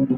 Welcome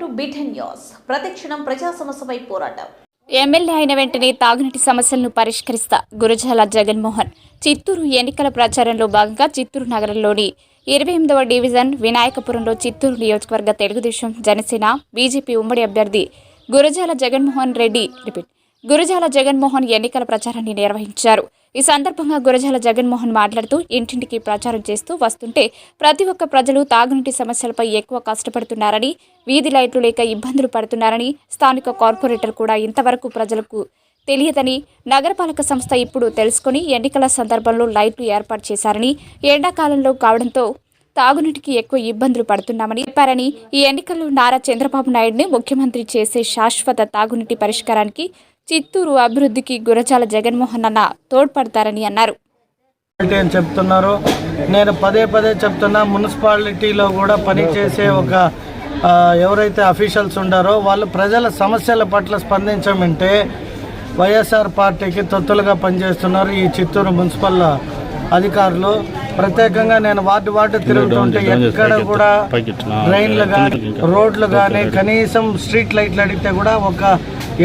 to beaten news ప్రతిక్షణం ప్రజా సమస్యపై పోరాటం. ఎమ్మెల్యే అయిన వెంటనే తాగునీటి సమస్యలను పరిష్కరిస్తా గురజాల జగన్మోహన్. చిత్తూరు ఎన్నికల ప్రచారంలో భాగంగా చిత్తూరు నగరంలోని ఇరవై ఎనిమిదవ డివిజన్ వినాయకపురంలో చిత్తూరు నియోజకవర్గ తెలుగుదేశం జనసేన బీజేపీ ఉమ్మడి అభ్యర్థి గురజాల జగన్మోహన్ రెడ్డి రిపీట్. గురజాల జగన్మోహన్ ఎన్నికల ప్రచారాన్ని నిర్వహించారు. ఈ సందర్భంగా గురజాల జగన్మోహన్ మాట్లాడుతూ ఇంటింటికి ప్రచారం చేస్తూ వస్తుంటే ప్రతి ఒక్క ప్రజలు తాగునీటి సమస్యలపై ఎక్కువ కష్టపడుతున్నారని వీధి లైట్లు లేక ఇబ్బందులు పడుతున్నారని స్థానిక కార్పొరేటర్ కూడా ఇంతవరకు ప్రజలకు తెలియదని నగరపాలక సంస్థ ఇప్పుడు తెలుసుకుని ఎన్నికల సందర్భంలో లైట్లు ఏర్పాటు చేశారని ఎండాకాలంలో కావడంతో తాగునీటికి ఎక్కువ ఇబ్బందులు పడుతున్నామని చెప్పారని ఈ ఎన్నికల్లో నారా చంద్రబాబు నాయుడిని ముఖ్యమంత్రి చేసే శాశ్వత తాగునీటి పరిష్కారానికి చిత్తూరు అభివృద్ధికి గురజాల జగన్మోహన్ అన్న తోడ్పడతారని అన్నారు. చెప్తున్నారు? నేను పదే పదే చెప్తున్నా మున్సిపాలిటీలో కూడా పనిచేసే ఒక ఎవరైతే అఫీషియల్స్ ఉండారో వాళ్ళు ప్రజల సమస్యల పట్ల స్పందించమంటే వైఎస్ఆర్ పార్టీకి తొత్తులుగా పనిచేస్తున్నారు ఈ చిత్తూరు మున్సిపల్ అధికారులు. ప్రత్యేకంగా నేను వార్డు వార్డు తిరుగుతుంటే ఎక్కడ కూడా డ్రైన్లు కానీ రోడ్లు కానీ కనీసం స్ట్రీట్ లైట్లు అడిగితే కూడా ఒక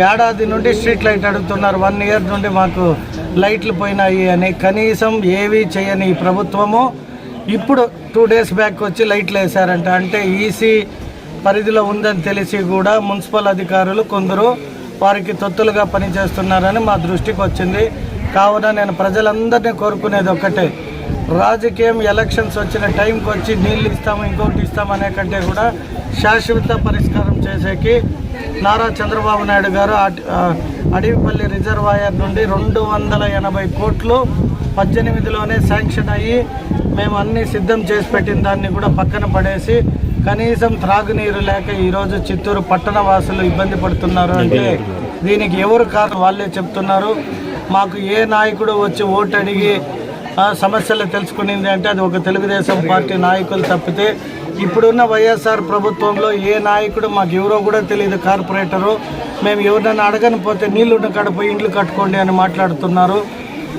ఏడాది నుండి స్ట్రీట్ లైట్ అడుగుతున్నారు. వన్ ఇయర్ నుండి మాకు లైట్లు పోయినాయి అని కనీసం ఏవి చేయని ఈ ప్రభుత్వము. ఇప్పుడు టూ డేస్ బ్యాక్ వచ్చి లైట్లు వేశారంట. అంటే ఈసీ పరిధిలో ఉందని తెలిసి కూడా మున్సిపల్ అధికారులు కొందరు వారికి తొత్తులుగా పనిచేస్తున్నారని మా దృష్టికి వచ్చింది. కావున నేను ప్రజలందరినీ కోరుకునేది ఒక్కటే. రాజకీయం ఎలక్షన్స్ వచ్చిన టైంకి వచ్చి నీళ్ళు ఇస్తాము ఇంకొకటి ఇస్తాం అనే కంటే కూడా శాశ్వత పరిష్కారం చేసేకి నారా చంద్రబాబు నాయుడు గారు అడవిపల్లి రిజర్వాయర్ నుండి రెండు వందల ఎనభై కోట్లు పద్దెనిమిదిలోనే శాంక్షన్ అయ్యి మేము అన్నీ సిద్ధం చేసి పెట్టిన దాన్ని కూడా పక్కన పడేసి కనీసం త్రాగునీరు లేక ఈరోజు చిత్తూరు పట్టణ వాసులు ఇబ్బంది పడుతున్నారు అంటే దీనికి ఎవరు కారణం వాళ్ళే చెప్తున్నారు. మాకు ఏ నాయకుడు వచ్చి ఓటు అడిగి సమస్యలు తెలుసుకునింది అంటే అది ఒక తెలుగుదేశం పార్టీ నాయకులు తప్పితే ఇప్పుడున్న వైఎస్ఆర్ ప్రభుత్వంలో ఏ నాయకుడు మాకు ఎవరో కూడా తెలియదు కార్పొరేటరు. మేము ఎవరినైనా అడగని పోతే నీళ్ళున్న కాడ పోయి ఇండ్లు కట్టుకోండి అని మాట్లాడుతున్నారు.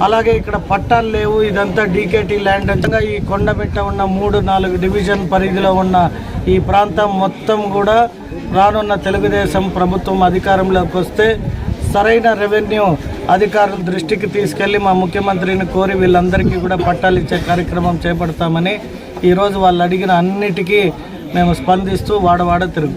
అలాగే ఇక్కడ పట్టాలు లేవు. ఇదంతా డీకేటీ ల్యాండ్. అంతగా ఈ కొండబెట్ట ఉన్న మూడు నాలుగు డివిజన్ పరిధిలో ఉన్న ఈ ప్రాంతం మొత్తం కూడా రానున్న తెలుగుదేశం ప్రభుత్వం అధికారంలోకి వస్తే సరైన రెవెన్యూ అధికారుల దృష్టికి తీసుకెళ్ళి మా ముఖ్యమంత్రిని కోరి వీళ్ళందరికీ కూడా పట్టాలు ఇచ్చే కార్యక్రమం చేపడతామని ఈరోజు వాళ్ళు అడిగిన అన్నిటికీ మేము స్పందిస్తూ వాడవాడ తిరుగుతాం